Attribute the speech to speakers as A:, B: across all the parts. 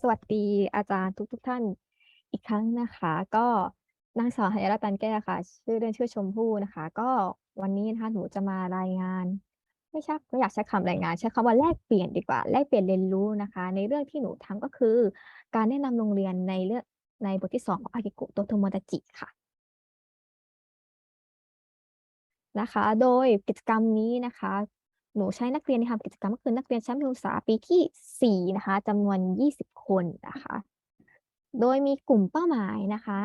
A: สวัสดีอาจารย์ทุกทุกท่านอีกครั้งนะคะ ก็นางสาวหยรัตน์ตันแก้วค่ะ ชื่อเล่นชื่อชมพู่นะคะ ก็วันนี้นะคะหนูจะมารายงาน ไม่ใช่ไม่อยากใช้คำรายงาน ใช้คำว่าแลกเปลี่ยนดีกว่าแลกเปลี่ยนเรียนรู้นะคะ ในเรื่องที่หนูทำก็คือ การแนะนำโรงเรียนในเรื่องในบทที่สองของอากิโกะโตโตโมดาจิค่ะนะคะ โดยกิจกรรมนี้นะคะ หนูใช้นักเรียนในทำกิจกรรมก็คือนักเรียนชั้นประถมศึกษาปีที่สี่นะคะจำนวนยี่สิบคนนะคะ โดยมีกลุ่มเป้าหมายนะคะ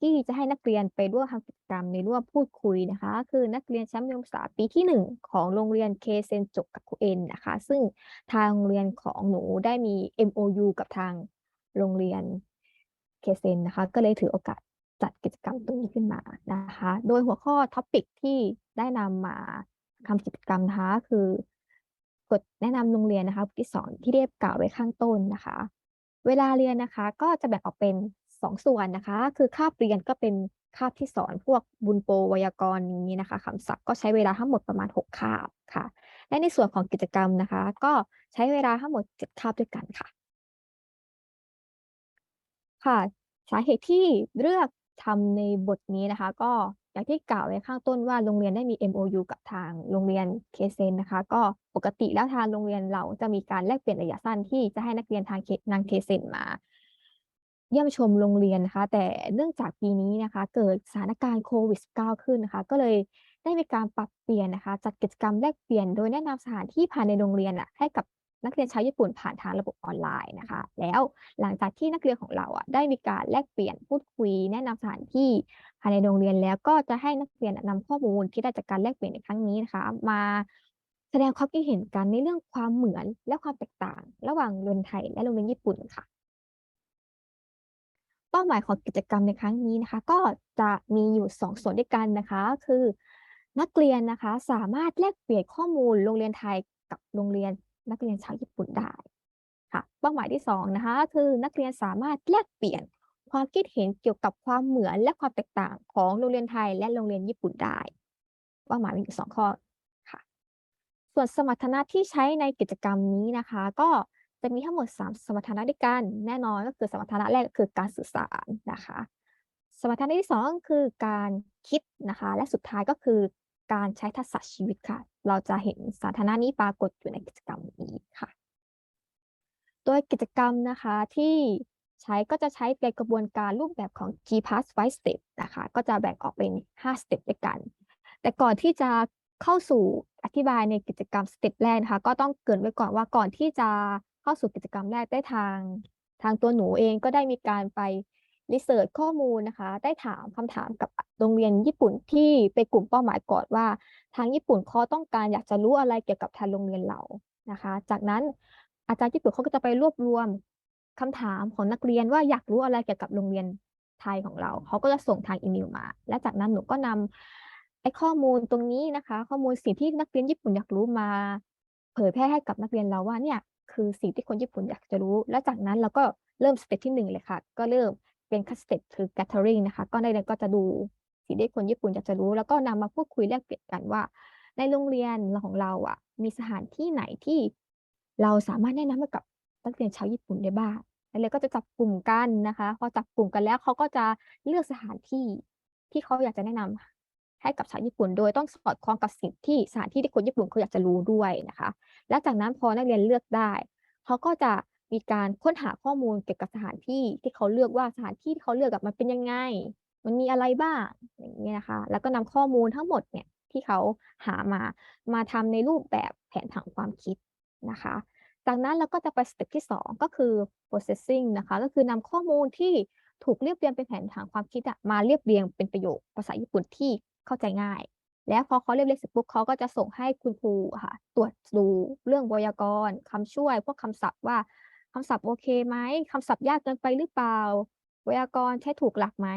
A: ที่จะให้นักเรียนไปร่วมทำกิจกรรมในร่วมพูดคุยนะคะ คือนักเรียนชั้นประถมศึกษาปีที่หนึ่งของโรงเรียนเคเซนจกกับคุเอ็นนะคะ ซึ่งทางโรงเรียนของหนูได้มี MOU กับทางโรงเรียนเคเซนนะคะ ก็เลยถือโอกาสจัดกิจกรรมตรงนี้ขึ้นมานะคะ โดยหัวข้อท็อปิกที่ได้นำมา ทำกิจกรรมนะคะ คือกฎแนะนำโรงเรียนนะคะบทที่สองที่ได้กล่าวไว้ข้างต้นนะคะ เวลาเรียนนะคะ ก็จะแบ่งออกเป็นสองส่วนนะคะ คือคาบเรียนก็เป็นคาบที่สอนพวกบุญโปไวยากรณ์อย่างนี้นะคะคำศัพท์ก็ใช้เวลาทั้งหมดประมาณ 6 คาบค่ะ และในส่วนของกิจกรรมนะคะ ก็ใช้เวลาทั้งหมด 7 คาบด้วยกันค่ะ ค่ะ สาเหตุที่เลือกทำในบทนี้นะคะ ก็ อย่างที่กล่าวไว้ข้างต้นว่าโรงเรียนได้มี MOU กับทางโรงเรียนเคเซนนะคะ ก็ปกติแล้วทางโรงเรียนเราจะมีการแลกเปลี่ยนระยะสั้นที่จะให้นักเรียนทางนางเคเซนมา เยี่ยมชมโรงเรียนนะคะ แต่เนื่องจากปีนี้นะคะ เกิดสถานการณ์โควิด -19 ขึ้นนะคะ ก็เลยได้มีการปรับเปลี่ยนนะคะ จัดกิจกรรมแลกเปลี่ยนโดยแนะนำสถานที่ภายในโรงเรียนอะให้กับ นักเรียนชาวญี่ปุ่นผ่านทางระบบออนไลน์นะคะ แล้วหลังจากที่นักเรียนของเราอะได้มีการแลกเปลี่ยนพูดคุย แนะนำสถานที่ภายในโรงเรียนแล้วก็จะให้นักเรียนนำข้อมูลที่ได้จากการแลกเปลี่ยนในครั้งนี้นะคะ มาแสดงความคิดเห็นกันในเรื่องความเหมือนและความแตกต่าง ระหว่างโรงเรียนไทยและโรงเรียนญี่ปุ่นค่ะ เป้าหมายของกิจกรรมในครั้งนี้นะคะ ก็จะมีอยู่สองส่วนด้วยกันนะคะ คือ นักเรียนนะคะสามารถแลกเปลี่ยนข้อมูลโรงเรียนไทยกับโรงเรียน นักเรียนชาวญี่ปุ่นได้ค่ะเป้าหมายที่สองนะคะคือนักเรียนสามารถแลกเปลี่ยนความคิดเห็นเกี่ยวกับความเหมือนและความแตกต่างของโรงเรียนไทยและโรงเรียนญี่ปุ่นได้เป้าหมายมีอยู่สองข้อค่ะ ส่วนสมรรถนะที่ใช้ในกิจกรรมนี้นะคะ ก็จะมีทั้งหมด 3 สมรรถนะด้วยกันแน่นอนก็คือสมรรถนะแรกก็คือการสื่อสารนะคะ สมรรถนะที่สองคือการคิดนะคะ และสุดท้ายก็คือ การใช้ทักษะชีวิตค่ะ เราจะเห็นสถานะนี้ปรากฏอยู่ในกิจกรรมนี้ค่ะ โดยกิจกรรมนะคะที่ใช้ก็จะใช้เป็นกระบวนการรูปแบบของ G Pass 5 Step นะคะ ก็จะแบ่งออกเป็น 5 Step ด้วยกัน แต่ก่อนที่จะเข้าสู่อธิบายในกิจกรรมสเต็ปแรกนะคะ ก็ต้องเกริ่นไว้ก่อนว่าก่อนที่จะเข้าสู่กิจกรรมแรกได้ทาง ทางตัวหนูเองก็ได้มีการไป รีเสิร์ชข้อมูลนะคะ ได้ถามคำถามกับโรงเรียนญี่ปุ่นที่เป็นกลุ่มเป้าหมายก่อนว่า ทางญี่ปุ่นเขาต้องการอยากจะรู้อะไรเกี่ยวกับทางโรงเรียนเรานะคะ จากนั้นอาจารย์ญี่ปุ่นเขาก็จะไปรวบรวมคำถามของนักเรียนว่าอยากรู้อะไรเกี่ยวกับโรงเรียนไทยของเรา เขาก็จะส่งทางอีเมลมา และจากนั้นหนูก็นำไอ้ข้อมูลตรงนี้นะคะ ข้อมูลสิ่งที่นักเรียนญี่ปุ่นอยากรู้มา เผยแพร่ให้กับนักเรียนเราว่าเนี่ยคือสิ่งที่คนญี่ปุ่นอยากจะรู้ และจากนั้นเราก็เริ่มสเต็ปที่หนึ่งเลยค่ะ ก็เริ่ม เป็นคัสเต็ปคือ gathering นะคะ ก็ในนั้นก็จะดูสิ่งที่คนญี่ปุ่นอยากจะรู้ แล้วก็นำมาพูดคุยแลกเปลี่ยนกันว่า ในโรงเรียนของเราอะ มีสถานที่ไหนที่เราสามารถแนะนำให้กับนักเรียนชาวญี่ปุ่นได้บ้างนักเรียนก็จะจับกลุ่มกันนะคะพอจับกลุ่มกันแล้วเขาก็จะเลือกสถานที่ที่เขาอยากจะแนะนำให้กับชาวญี่ปุ่น โดยต้องสอดคล้องกับสิ่งที่สถานที่ที่คนญี่ปุ่นเขาอยากจะรู้ด้วยนะคะ และจากนั้นพอนักเรียนเลือกได้เขาก็จะ มีการค้นหาข้อมูลเกี่ยวกับสถานที่ที่เขาเลือกว่าสถานที่ที่เขาเลือกกับมันเป็นยังไง มันมีอะไรบ้างอย่างนี้นะคะ แล้วก็นำข้อมูลทั้งหมดเนี่ยที่เขาหามามาทำในรูปแบบแผนผังความคิดนะคะ จากนั้นเราก็จะไปสเต็ปที่ 2 ก็คือ processing นะคะ ก็คือนำข้อมูลที่ถูกเรียบเรียงเป็นแผนผังความคิดอะมาเรียบเรียงเป็นประโยคภาษาญี่ปุ่นที่เข้าใจง่าย แล้วพอเขาเรียบเรียงเสร็จปุ๊บเขาก็จะส่งให้คุณครูค่ะ ตรวจดูเรื่องไวยากรณ์คำช่วย พวกคำศัพท์ว่า คำศัพท์โอเคไหมคำศัพท์ยากเกินไปหรือเปล่า ไวยากรณ์ใช้ถูกหลักไหม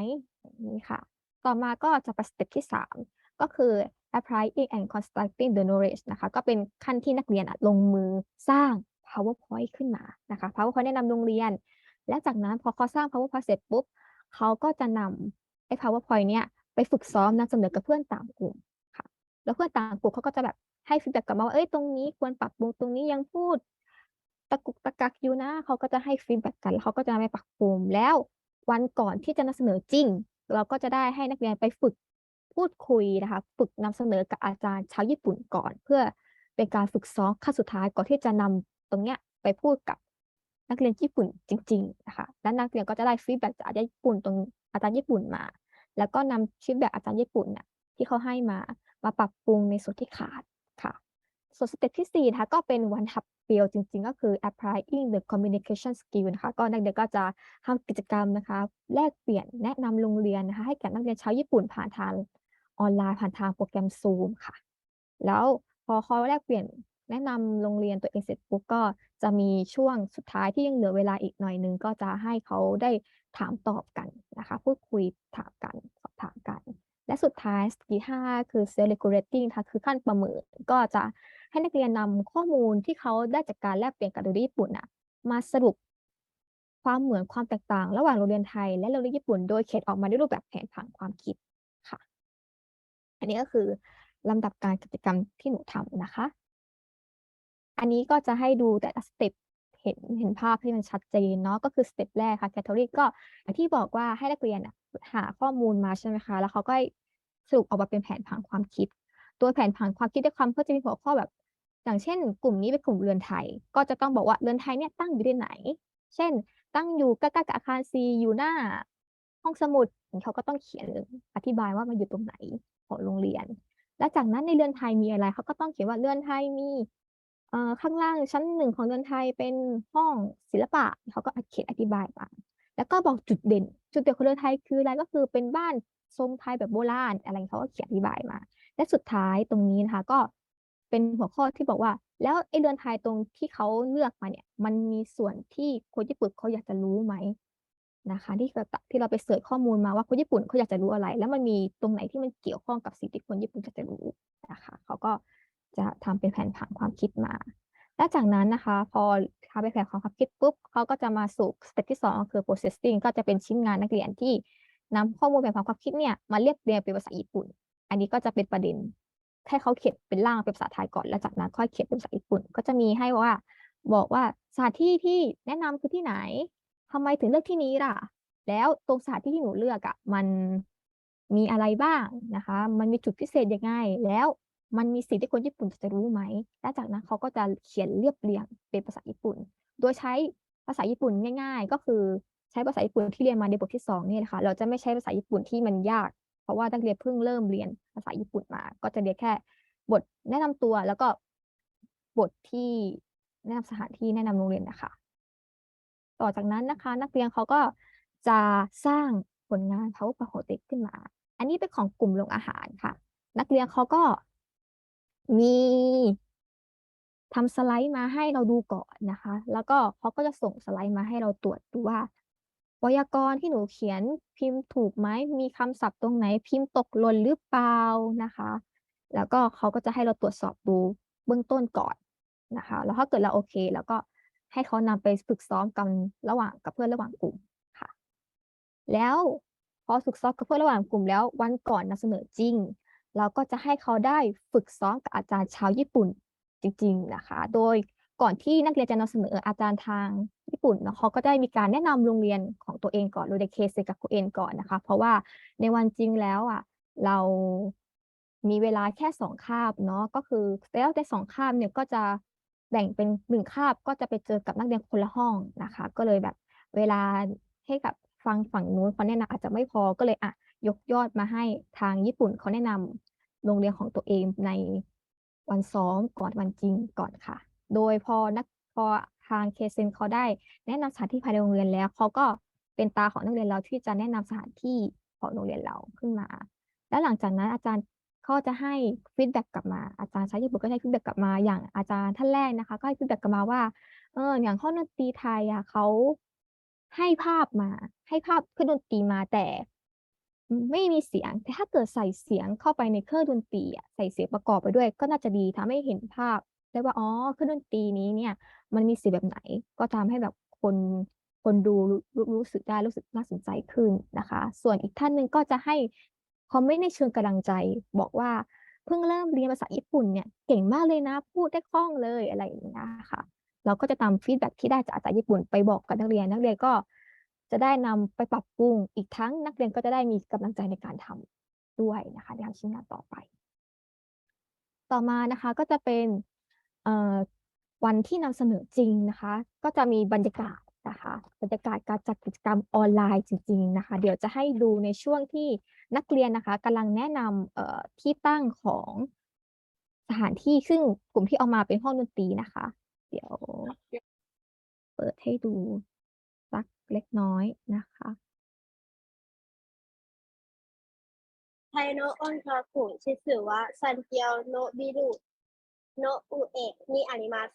A: นี้ค่ะ ต่อมาก็จะไปสเต็ปที่ 3 ก็คือ applying and constructing the knowledge นะคะ ก็เป็นขั้นที่นักเรียนลงมือสร้าง powerpoint ขึ้นมานะคะ powerpoint แนะนำโรงเรียน และจากนั้นพอเขาสร้าง powerpoint เสร็จปุ๊บเขาก็จะนำไอ้ powerpoint เนี่ยไปฝึกซ้อมนำเสนอกับเพื่อนต่างกลุ่มค่ะ แล้วเพื่อนต่างกลุ่มเขาก็จะแบบให้ฟีดแบ็กกลับมาว่า เอ้ย ตรงนี้ควรปรับปรุง ตรงนี้ยังพูด ตะกุกตะกักอยู่นะเขาก็จะให้ฟีดแบ็กกันแล้วเขาก็จะไปปรับปรุงแล้ววันก่อนที่จะนำเสนอจริง เราก็จะได้ให้นักเรียนไปฝึกพูดคุยนะคะฝึกนำเสนอกับอาจารย์ชาวญี่ปุ่นก่อน เพื่อเป็นการฝึกซ้อมขั้นสุดท้ายก่อนที่จะนำตรงเนี้ยไปพูดกับนักเรียนญี่ปุ่นจริงๆนะคะและนักเรียนก็จะได้ฟีดแบ็กจากอาจารย์ญี่ปุ่นตรงอาจารย์ญี่ปุ่นมา แล้วก็นำฟีดแบ็กอาจารย์ญี่ปุ่นน่ะที่เขาให้มามาปรับปรุงในส่วนที่ขาดค่ะ ส่วนสเต็ปที่ 4 นะคะก็เป็นวันทับเปียวจริง ๆ ก็คือ applying the communication skill นะคะก็นักเรียนก็จะทำกิจกรรมนะคะ แลกเปลี่ยนแนะนำโรงเรียนนะคะให้แก่นักเรียนชาวญี่ปุ่นผ่านทางออนไลน์ผ่านทางโปรแกรม Zoom ค่ะ แล้วพอเขาแลกเปลี่ยนแนะนำโรงเรียนตัวเองเสร็จปุ๊บก็จะมีช่วงสุดท้ายที่ยังเหลือเวลาอีกหน่อยนึง ก็จะให้เขาได้ถามตอบกันนะคะ พูดคุยถามกันสอบถามกัน และสุดท้ายสกิลห้าคือ self regulating ค่ะคือขั้นประเมินก็จะ ให้นักเรียนนำข้อมูลที่เขาได้จากการแลกเปลี่ยนกับโรงเรียนญี่ปุ่นน่ะมาสรุปความเหมือนความแตกต่าง ระหว่างโรงเรียนไทยและโรงเรียนญี่ปุ่น โดยเขียนออกมาด้วยรูปแบบแผนผังความคิดค่ะ อันนี้ก็คือลำดับการกิจกรรมที่หนูทำนะคะ อันนี้ก็จะให้ดูแต่ละสเต็ปเห็นเห็นภาพที่มันชัดเจนเนาะก็คือสเต็ปแรกค่ะแคทเทอรี่ก็ที่บอกว่าให้นักเรียนหาข้อมูลมาใช่ไหมคะ แล้วเขาก็สรุปออกมาเป็นแผนผังความคิด ตัวแผนผังความคิดด้วยความก็จะมีหัวข้อแบบ อย่างเช่น กลุ่มนี้เป็นกลุ่มเรือนไทย ก็จะต้องบอกว่าเรือนไทยเนี่ยตั้งอยู่ที่ไหน เช่น ตั้งอยู่ใกล้ๆกับอาคารซีอยู่หน้า ห้องสมุดเขาก็ต้องเขียนอธิบายว่ามันอยู่ตรงไหนของโรงเรียน และจากนั้นในเรือนไทยมีอะไรเขาก็ต้องเขียนว่าเรือนไทยมีข้างล่างชั้นหนึ่งของเรือนไทยเป็นห้องศิลปะเขาก็เขียนอธิบายมาแล้วก็บอกจุดเด่น จุดเด่นของเรือนไทยคืออะไรก็คือเป็นบ้านทรงไทยแบบโบราณอะไรเขาก็เขียนอธิบายมา และสุดท้ายตรงนี้นะคะก็ เป็นหัวข้อที่บอกว่า แล้วไอ้เรือนไทยตรงที่เขาเลือกมาเนี่ย มันมีส่วนที่คนญี่ปุ่นเขาอยากจะรู้ไหมนะคะที่เราที่เราไปเสิร์ชข้อมูลมาว่าคนญี่ปุ่นเขาอยากจะรู้อะไร แล้วมันมีตรงไหนที่มันเกี่ยวข้องกับสิ่งที่คนญี่ปุ่นอยากจะรู้นะคะเขาก็จะทำเป็นแผนผังความคิดมา และจากนั้นนะคะ พอทำเป็นแผนความคิดปุ๊บเขาก็จะมาสู่สเต็ปที่สองคือ processing ก็จะเป็นชิ้นงานนักเรียนที่นำข้อมูลแผนผังความคิดเนี่ยมาเรียบเรียงเป็นภาษาญี่ปุ่น อันนี้ก็จะเป็นประเด็น ให้เขาเขียนเป็นร่างเป็นภาษาไทยก่อน แล้วจากนั้นค่อยเขียนเป็นภาษาญี่ปุ่น ก็จะมีให้ว่า บอกว่าสถานที่ที่แนะนำคือที่ไหนทำไมถึงเลือกที่นี้ล่ะ แล้วตรงสถานที่ที่หนูเลือกอะ่ะมันมีอะไรบ้างนะคะ มันมีจุดพิเศษยังไง แล้วมันมีสิ่งที่คนญี่ปุ่นจะรู้ไหมและจากนั้นเขาก็จะเขียนเรียบเรียงเป็นภาษาญี่ปุ่น โดยใช้ภาษาญี่ปุ่นง่าย ๆ ก็คือใช้ภาษาญี่ปุ่นที่เรียนมาในบทที่สองนี่นะคะ เราจะไม่ใช้ภาษาญี่ปุ่นที่มันยาก ราะว่านักเรียนเพิ่งเริ่มเรียนภาษาญี่ปุ่นมา ก็จะเรียนแค่บทแนะนำตัวแล้วก็บทที่แนะนำสถานที่แนะนำโรงเรียนนะคะ ต่อจากนั้นนะคะ นักเรียนเขาก็จะสร้างผลงาน PowerPoint ขึ้นมา อันนี้เป็นของกลุ่มโรงอาหารค่ะ นักเรียนเขาก็มีทำสไลด์มาให้เราดูก่อนนะคะ แล้วก็เขาก็จะส่งสไลด์มาให้เราตรวจดูว่า ไวยากรณ์ที่หนูเขียนพิมพ์ถูกไหม มีคำศัพท์ตรงไหนพิมพ์ตกหล่นหรือเปล่านะคะ แล้วก็เขาก็จะให้เราตรวจสอบดูเบื้องต้นก่อนนะคะ แล้วถ้าเกิดเราโอเค แล้วก็ให้เขานำไปฝึกซ้อมกันระหว่างกับเพื่อนระหว่างกลุ่มค่ะ แล้วพอฝึกซ้อมกับเพื่อนระหว่างกลุ่มแล้ววันก่อนนำเสนอจริง เราก็จะให้เขาได้ฝึกซ้อมกับอาจารย์ชาวญี่ปุ่นจริง ๆนะคะ โดย ก่อนที่นักเรียนจะนำเสนออาจารย์ทางญี่ปุ่นเนาะเขาก็ได้มีการแนะนำโรงเรียนของตัวเองก่อนโดยในเคสกับคุเอนก่อนนะคะ เพราะว่าในวันจริงแล้วอะเรามีเวลาแค่สองคาบเนาะก็คือแล้วในสองคาบเนี่ยก็จะแบ่งเป็นหนึ่งคาบก็จะไปเจอกับนักเรียนคนละห้องนะคะ ก็เลยแบบเวลาให้กับฟังฝั่งนู้นเขาแนะนำอาจจะไม่พอก็เลยอะยกยอดมาให้ทางญี่ปุ่นเขาแนะนำโรงเรียนของตัวเองในวันซ้อมก่อนวันจริงก่อนค่ะ โดยพอนักพอทางเคเซนเขาได้ แนะนำสถานที่ภายในโรงเรียนแล้วเขาก็เป็นตาของนักเรียนเราที่จะแนะนำสถานที่ของโรงเรียนเราขึ้นมา แล้วหลังจากนั้นอาจารย์ก็จะให้ฟีดแบ็กกลับมาอาจารย์ใชายญี่ปุ่นก็ให้ฟีดแบ็กกลับมาอย่างอาจารย์ท่านแรกนะคะ ก็ให้ฟีดแบ็กกลับมาว่าเอออย่างห้องดนตรีไทยอะเขาให้ภาพมา ให้ภาพเครื่องดนตรีมาแต่ไม่มีเสียง แต่ถ้าเกิดใส่เสียงเข้าไปในเครื่องดนตรีอะใส่เสียงประกอบไปด้วย ก็น่าจะดีทำให้เห็นภาพ ได้ว่า อ๋อ เครื่องดนตรีนี้เนี่ย มันมีสีแบบไหน ก็ทำให้แบบคน คนดูรู้ รู้สึกได้ รู้สึกน่าสนใจขึ้นนะคะ ส่วนอีกท่านหนึ่งก็จะให้คอมเมนต์ในเชิงกำลังใจ บอกว่า เพิ่งเริ่มเรียนภาษาญี่ปุ่นเนี่ย เก่งมากเลยนะ พูดได้คล่องเลย อะไรอย่างเงี้ยค่ะ เราก็จะนำฟีดแบ็กที่ได้จากอาจารย์ญี่ปุ่นไปบอกกับนักเรียน นักเรียนก็จะได้นำไปปรับปรุง อีกทั้งนักเรียนก็จะได้มีกำลังใจในการทำด้วยนะคะ ในการชิ้นงานต่อไป ต่อมานะคะ ก็จะเป็น วันที่นำเสนอจริงนะคะ ก็จะมีบรรยากาศนะคะ บรรยากาศการจัดกิจกรรมออนไลน์จริง ๆนะคะ เดี๋ยวจะให้ดูในช่วงที่นักเรียนนะคะกำลังแนะนำที่ตั้งของสถานที่ซึ่งกลุ่มที่เอามาเป็นห้องดนตรีนะคะ เดี๋ยว เปิดให้ดูสักเล็กน้อยนะคะ
B: ไทโนออนคาคุชิสึวะซันเกียวโนบิรุ โนอุเอะนิอาริมัส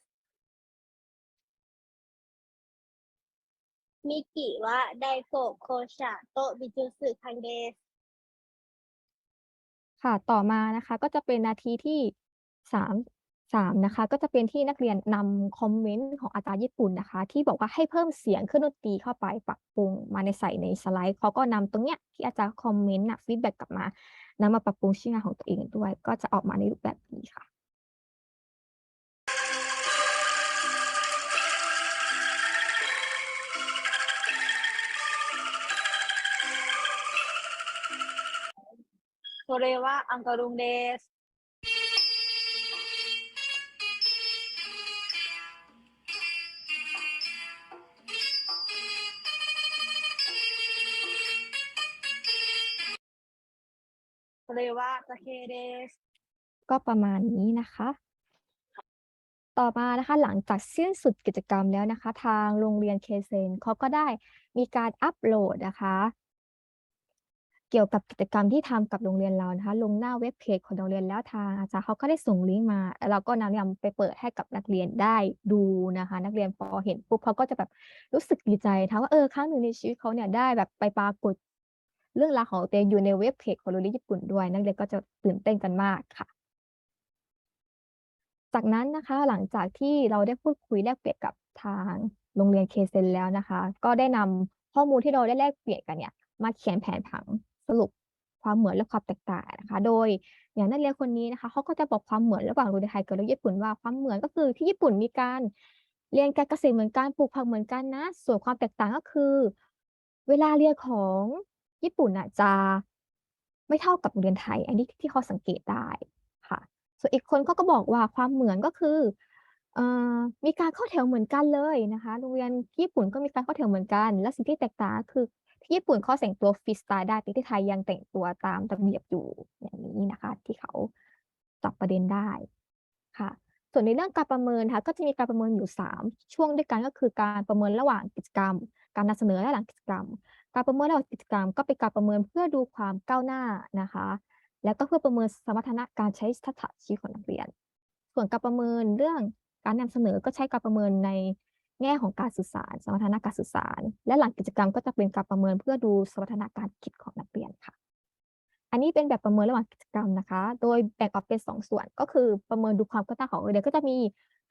B: มิกิวะไดโกโคชะโตบิจุสึคังเดส
A: ค่ะ ต่อมานะคะ ก็จะเป็นนาทีที่สามสามนะคะ ก็จะเป็นที่นักเรียนนำคอมเมนต์ของอาจารย์ญี่ปุ่นนะคะ ที่บอกว่าให้เพิ่มเสียงเครื่องดนตรีเข้าไปปรับปรุงมาในใส่ในสไลด์เขาก็นำตรงเนี้ยที่อาจารย์คอมเมนต์นะฟีดแบ็กกลับมานำมาปรับปรุงชิ้นงานของตัวเองด้วย ก็จะออกมาในรูปแบบนี้ค่ะ
B: それはアンカルンです。それはタケです。
A: ก็ประมาณนี้นะคะ ต่อมานะคะหลังจากสิ้นสุดกิจกรรมแล้วนะคะ ทางโรงเรียนเคเซนเขาก็ได้มีการอัปโหลดนะคะ เกี่ยวกับกิจกรรมที่ทำกับโรงเรียนเรานะคะ ลงหน้าเว็บเพจของโรงเรียนแล้วทางอาจารย์เขาก็ได้ส่งลิงก์มา เราก็นำนำไปเปิดให้กับนักเรียนได้ดูนะคะ นักเรียนพอเห็นปุ๊บเขาก็จะแบบรู้สึกดีใจทั้งว่าเออครั้งหนึ่งในชีวิตเขาเนี่ยได้แบบไปปรากฏเรื่องราวของตัวเองอยู่ในเว็บเพจของโรงเรียนญี่ปุ่นด้วย นักเรียนก็จะตื่นเต้นกันมากค่ะ จากนั้นนะคะหลังจากที่เราได้พูดคุยแลกเปลี่ยนกับทางโรงเรียนเคเซนแล้วนะคะ ก็ได้นำข้อมูลที่เราได้แลกเปลี่ยนกันเนี่ยมาเขียนแผนผัง สรุปความเหมือนและความแตกต่างนะคะ โดยอย่างนักเรียนคนนี้นะคะเขาก็จะบอกความเหมือนระหว่างโรงเรียนไทยกับโรงเรียนญี่ปุ่นว่าความเหมือนก็คือที่ญี่ปุ่นมีการเรียนการเกษตรเหมือนกันปลูกผักเหมือนกันนะ ส่วนความแตกต่างก็คือ เวลาเรียนของญี่ปุ่นอะจะไม่เท่ากับโรงเรียนไทย อันนี้ที่เขาสังเกตได้ค่ะ ส่วนอีกคนเขาก็บอกว่าความเหมือนก็คือมีการเข้าแถวเหมือนกันเลยนะคะ โรงเรียนญี่ปุ่นก็มีการเข้าแถวเหมือนกัน และสิ่งที่แตกต่างคือ ที่ญี่ปุ่นเขาแต่งตัวฟรีสไตล์ได้แต่ที่ไทยยังแต่งตัวตามระเบียบอยู่อย่างนี้นะคะ ที่เขาจับประเด็นได้ค่ะ ส่วนในเรื่องการประเมินค่ะก็จะมีการประเมินอยู่ 3 ช่วงด้วยกันก็คือการประเมินระหว่างกิจกรรม การนำเสนอและหลังกิจกรรม การประเมินระหว่างกิจกรรม ก็เป็นการประเมินเพื่อดูความก้าวหน้านะคะ แล้วก็เพื่อประเมินสมรรถนะการใช้ทักษะชีวิตของนักเรียน ส่วนการประเมินเรื่องการนำเสนอก็ใช้การประเมินใน แง่ของการสื่อสาร สมรรถนะการสื่อสาร และหลังกิจกรรมก็จะเป็นการประเมินเพื่อดูสมรรถนะการคิดของนักเรียนค่ะ อันนี้เป็นแบบประเมินระหว่างกิจกรรมนะคะ โดยแบ่งออกเป็นสองส่วน ก็คือประเมินดูความก้าวหน้าของเรียนก็จะมี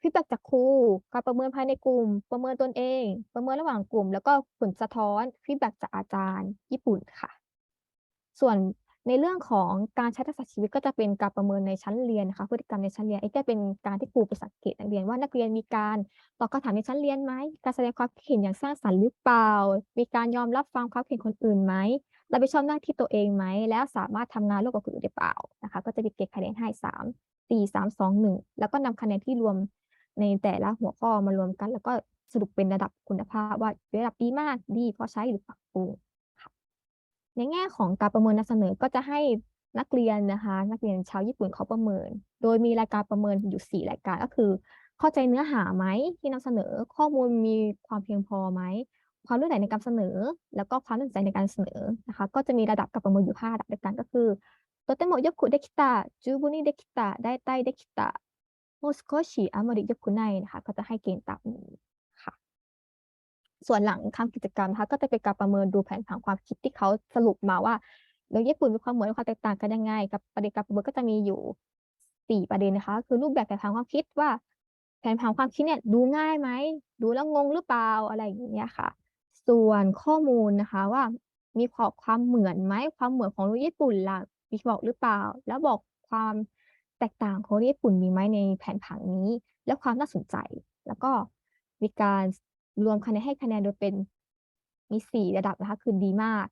A: ฟีดแบ็จากครู การประเมินภายในกลุ่ม ประเมินตนเอง ประเมินระหว่างกลุ่ม แล้วก็ผลสะท้อนฟีดแบ็จากอาจารย์ ญี่ปุ่นค่ะ ส่วน ในเรื่องของการใช้ทักษะชีวิตก็จะเป็นการประเมินในชั้นเรียนนะคะพฤติกรรมในชั้นเรียนไอ้ก็เป็นการที่ครูไปสังเกตนักเรียนว่านักเรียนมีการตอบคำถามในชั้นเรียนไหมการแสดงความคิดเห็นอย่างสร้างสรรค์หรือเปล่า มีการยอมรับฟังความเห็นคนอื่นไหมรับผิดชอบหน้าที่ตัวเองไหม แล้วสามารถทำงานร่วมกับคนอื่นได้เปล่านะคะ ก็จะมีเกรดคะแนนให้สามสี่สามสองหนึ่งแล้วก็นำคะแนนที่รวมในแต่ละหัวข้อมารวมกัน แล้วก็สรุปเป็นระดับคุณภาพว่าระดับดีมากดีพอใช้หรือปรับปรุง ในแง่ของการประเมินนำเสนอก็จะให้นักเรียนนะคะ นักเรียนชาวญี่ปุ่นเขาประเมิน โดยมีรายการประเมินอยู่ 4 รายการก็คือ เข้าใจเนื้อหาไหมที่นำเสนอข้อมูลมีความเพียงพอไหมความรู้ไหลในการเสนอ แล้วก็ความตั้งใจในการเสนอนะคะ ก็จะมีระดับการประเมินอยู่5ระดับด้วยกันก็คือโตเตโมโยคุเดคิตะจูบุนิเดคิตะไดไตเดคิตะโมสโกชิอามาริยคุไนนะคะ ก็จะให้เกณฑ์ตามนี้ค่ะ ส่วนหลังทำกิจกรรมนะคะก็จะเป็นการประเมินดูแผนผังความคิดที่เขาสรุปมาว่าแล้วญี่ปุ่นมีความเหมือนความแตกต่างกันยังไง กับประเด็นการประเมินก็จะมีอยู่สี่ประเด็นนะคะ คือรูปแบบแผนผังความคิดว่า แผนผังความคิดเนี่ยดูง่ายไหมดูแล้วงงหรือเปล่าอะไรอย่างเงี้ยค่ะ ส่วนข้อมูลนะคะว่า มีความความเหมือนไหมความเหมือนของญี่ปุ่นล่ะมีบอกหรือเปล่า แล้วบอกความแตกต่างของญี่ปุ่นมีไหมในแผนผังนี้ และความน่าสนใจ แล้วก็มีการ รวมคะแนนให้คะแนนโดยเป็นมีสี่ระดับนะคะคือดีมาก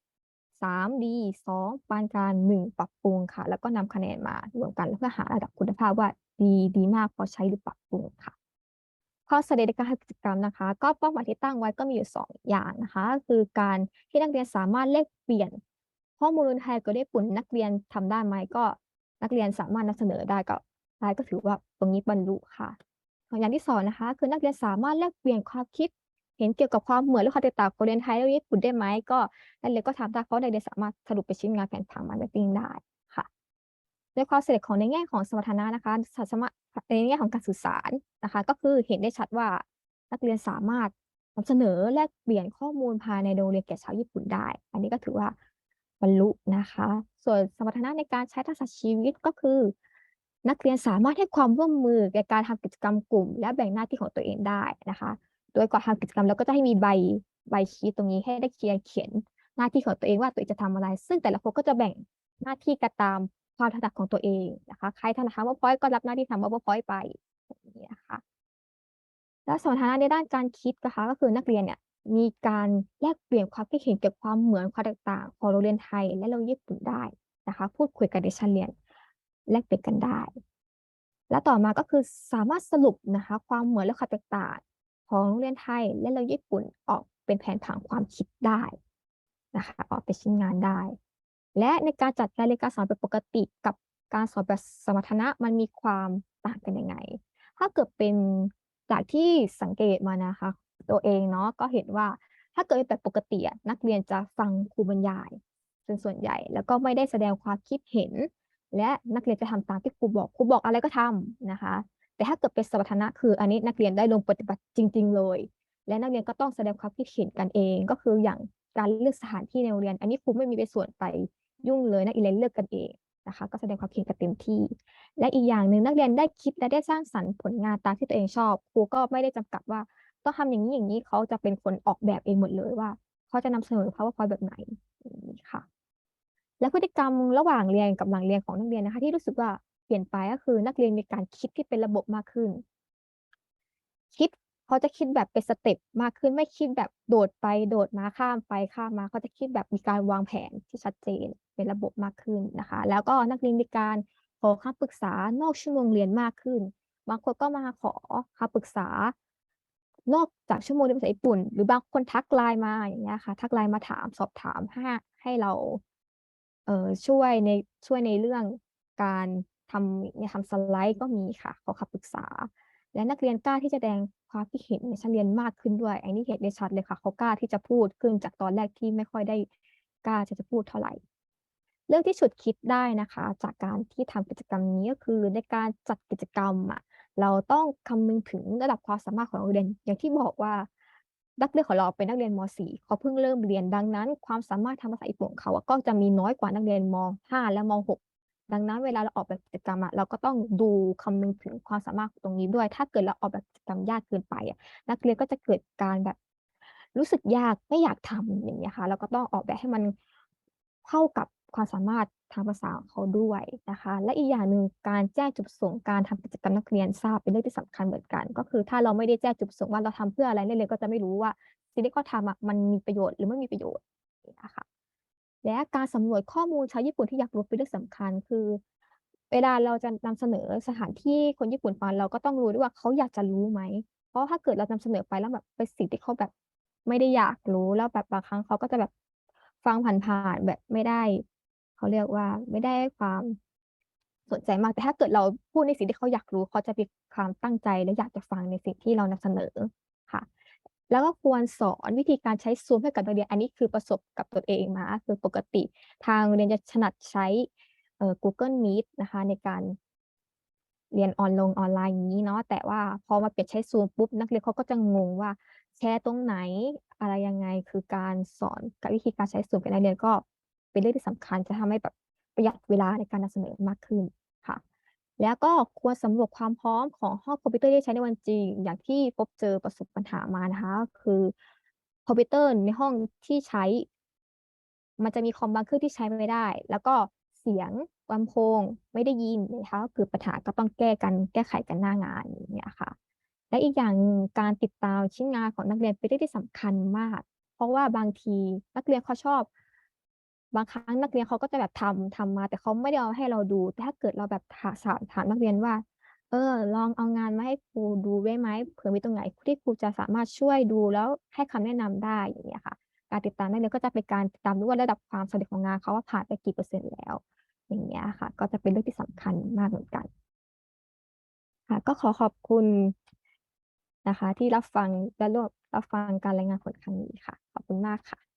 A: สามดีสองปานกลางหนึ่งปรับปรุงค่ะ แล้วก็นำคะแนนมารวมกันแล้วก็หาระดับคุณภาพว่าดีดีมากพอใช้หรือปรับปรุงค่ะข้อเสนอในการทำกิจกรรมนะคะ ก็เป้าหมายที่ตั้งไว้ก็มีอยู่สองอย่างนะคะคือการที่นักเรียนสามารถแลกเปลี่ยนข้อมูลไทยกับญี่ปุ่นนักเรียนทำได้ไหมก็นักเรียนสามารถนำเสนอได้ก็ได้ก็ถือว่าตรงนี้บรรลุค่ะ อย่างที่สองนะคะ คือนักเรียนสามารถแลกเปลี่ยนความคิด เห็นเกี่ยวกับความเหมือนหรือความแตกต่างของเรียนไทยและญี่ปุ่นได้ไหมก็นักเรียนก็ทำได้เพราะนักเรียนสามารถสรุปเป็นชิ้นงานแผนผังมาร์เก็ตติ้งได้ค่ะในความสำเร็จของในแง่ของสมรรถนะนะคะสมรถในแง่ของการสื่อสารนะคะ ก็คือเห็นได้ชัดว่านักเรียนสามารถนำเสนอแลกเปลี่ยนข้อมูลภายในโรงเรียนแก่ชาวญี่ปุ่นได้ อันนี้ก็ถือว่าบรรลุนะคะ ส่วนสมรรถนะในการใช้ทักษะชีวิตก็คือ นักเรียนสามารถให้ความร่วมมือในการทำกิจกรรมกลุ่ม และแบ่งหน้าที่ของตัวเองได้นะคะ โดยก่อนทำกิจกรรมเราก็จะให้มีใบใบชีตตรงนี้ให้ได้เขียนเขียนหน้าที่ของตัวเองว่าตัวเองจะทำอะไร ซึ่งแต่ละคนก็จะแบ่งหน้าที่กันตามความถนัดของตัวเองนะคะ ใครถนัดทำว่าพอยก็รับหน้าที่ทำว่าพอยไปอย่างนี้นะคะแล้วสมรรถนะในด้านการคิดนะคะก็คือนักเรียนเนี่ยมีการแลกเปลี่ยนความคิดเห็นเกี่ยวกับความเหมือนความตกต่างของโรงเรียนไทยและโรงเรียนญี่ปุ่นได้นะคะ พูดคุยกันในชั้นเรียนแลกเปลี่ยนกันได้ และต่อมาก็คือสามารถสรุปนะคะ ความเหมือนและความแตกต่าง ของโรงเรียนไทยและเรียนญี่ปุ่นออกเป็นแผนผังความคิดได้นะคะออกเป็นชิ้นงานได้ และในการจัดการเรียนการสอนเป็นปกติกับการสอนแบบสมรรถนะมันมีความต่างกันยังไง ถ้าเกิดเป็นจากที่สังเกตมานะคะ ตัวเองเนาะก็เห็นว่าถ้าเกิดเป็นแบบปกตินักเรียนจะฟังครูบรรยายเป็นส่วนใหญ่ แล้วก็ไม่ได้แสดงความคิดเห็น และนักเรียนจะทำตามที่ครูบอกครูบอกอะไรก็ทำนะคะ แต่ถ้าเกิดเป็นสมรรถนะคืออันนี้นักเรียนได้ลงปฏิบัติจริง ๆ เลย และนักเรียนก็ต้องแสดงความคิดเห็นกันเอง ก็คืออย่างการเลือกสถานที่ในโรงเรียน อันนี้ครูไม่มีไปส่วนไปยุ่งเลยนักเรียนเลือกกันเองนะคะก็แสดงความคิดกันเต็มที่ และอีกอย่างหนึ่งนักเรียนได้คิดและได้สร้างสรรค์ผลงานตามที่ตัวเองชอบ ครูก็ไม่ได้จำกัดว่าต้องทำอย่างนี้อย่างนี้เขาจะเป็นคนออกแบบเองหมดเลยว่าเขาจะนำเสนอ powerpoint แบบไหนนี้ค่ะ และพฤติกรรมระหว่างเรียนกับหลังเรียนของนักเรียนนะคะ ที่รู้สึกว่า เปลี่ยนไปก็คือนักเรียนมีการคิดที่เป็นระบบมากขึ้น คิดเขาจะคิดแบบเป็นสเต็ปมากขึ้นไม่คิดแบบโดดไปโดดมาข้ามไปข้ามมาเขาจะคิดแบบมีการวางแผนที่ชัดเจนเป็นระบบมากขึ้นนะคะ แล้วก็นักเรียนมีการขอคำปรึกษานอกชั่วโมงเรียนมากขึ้น บางคนก็มาขอคำปรึกษานอกจากชั่วโมงเรียนภาษาญี่ปุ่น หรือบางคนทักไลน์มาอย่างเงี้ยค่ะทักไลน์มาถามสอบถามให้ให้เราเอ่อช่วยในช่วยในเรื่องการ ทำเนี่ยทำสไลด์ก็มีค่ะ ขอคำปรึกษา และนักเรียนกล้าที่จะแสดงความคิดเห็นในชั้นเรียนมากขึ้นด้วย อันนี้เห็นได้ชัดเลยค่ะ เขากล้าที่จะพูดขึ้นจากตอนแรกที่ไม่ค่อยได้กล้าจะจะพูดเท่าไหร่ เรื่องที่ฉุดคิดได้นะคะ จากการที่ทำกิจกรรมนี้ก็คือในการจัดกิจกรรมอะเราต้องคำนึงถึงระดับความสามารถของนักเรียน อย่างที่บอกว่านักเรียนของเราเป็นนักเรียนม .4 เขาเพิ่งเริ่มเรียนดังนั้น ความสามารถทางภาษาญี่ปุ่นของเขาก็จะมีน้อยกว่านักเรียนม .5 และม .6 ดังนั้นเวลาเราออกแบบกิจกรรมอะเราก็ต้องดูคำนึงถึงความสามารถตรงนี้ด้วย ถ้าเกิดเราออกแบบกิจกรรมยากเกินไปอะนักเรียนก็จะเกิดการแบบรู้สึกยากไม่อยากทำอย่างเงี้ยค่ะเราก็ต้องออกแบบให้มันเข้ากับความสามารถทางภาษาของเขาด้วยนะคะ และอีกอย่างหนึ่งการแจ้งจุดประสงค์การทำกิจกรรมนักเรียนทราบเป็นเรื่องที่สำคัญเหมือนกัน ก็คือถ้าเราไม่ได้แจ้งจุดประสงค์ว่าเราทำเพื่ออะไรนักเรียนก็จะไม่รู้ว่าสิ่งที่เขาทำมันมีประโยชน์หรือไม่มีประโยชน์นะคะ และการสำรวจข้อมูลชาวญี่ปุ่นที่อยากรู้เป็นเรื่องสำคัญ คือ เวลาเราจะนำเสนอสถานที่คนญี่ปุ่นฟังเราก็ต้องรู้ด้วยว่าเขาอยากจะรู้ไหม เพราะถ้าเกิดเรานำเสนอไปแล้วแบบเป็นสิ่งที่เขาแบบไม่ได้อยากรู้แล้วแบบบางครั้งเขาก็จะแบบฟังผ่านๆแบบไม่ได้ เขาเรียกว่าไม่ได้ความสนใจมาก แต่ถ้าเกิดเราพูดในสิ่งที่เขาอยากรู้เขาจะมีความตั้งใจและอยากจะฟังในสิ่งที่เรานำเสนอ แล้วก็ควรสอนวิธีการใช้ซูมให้กับนักเรียนอันนี้คือประสบกับตัวเองมาคือปกติทางเรียนจะถนัดใช้เอ่อ Google Meet นะคะในการเรียนออนลงออนไลน์อย่างนี้เนาะแต่ว่าพอมาเปลี่ยนใช้ซูมปุ๊บนักเรียนเขาก็จะงงว่าแชร์ตรงไหนอะไรยังไงคือการสอนกับวิธีการใช้ซูมกับนักเรียนก็เป็นเรื่องที่สำคัญจะทำให้แบบประหยัดเวลาในการนำเสนอมากขึ้นค่ะ แล้วก็ควรสำรวจความพร้อมของห้องคอมพิวเตอร์ที่ใช้ในวันจริง อย่างที่พบเจอประสบปัญหามานะคะคือคอมพิวเตอร์ในห้องที่ใช้ มันจะมีคอมบางเครื่องที่ใช้ไม่ได้ แล้วก็เสียงลำโพงไม่ได้ยินนะคะก็คือปัญหาก็ต้องแก้กันแก้ไขกันหน้างานอย่างเงี้ยค่ะ และอีกอย่างหนึ่งการติดตามชิ้นงานของนักเรียนเป็นเรื่องที่สำคัญมาก เพราะว่าบางทีนักเรียนเขาชอบ บางครั้งนักเรียนเขาก็จะแบบทำทำมา แต่เขาไม่ได้เอาให้เราดู แต่ถ้าเกิดเราแบบถาสถามนักเรียนว่า เออ ลองเอางานมาให้ครูดูได้ไหมเผื่อมีตรงไหนที่ครูจะสามารถช่วยดูแล้วให้คำแนะนำได้อย่างเงี้ยค่ะ การติดตามนักเรียนก็จะเป็นการติดตามดูว่าระดับความสำเร็จของงานเขาว่าผ่านไปกี่เปอร์เซ็นต์แล้ว อย่างเงี้ยค่ะ ก็จะเป็นเรื่องที่สำคัญมากเหมือนกัน ค่ะ ก็ขอขอบคุณนะคะ ที่รับฟังและร่วมรับฟังการรายงานผลครั้งนี้ค่ะ ขอบคุณมากค่ะ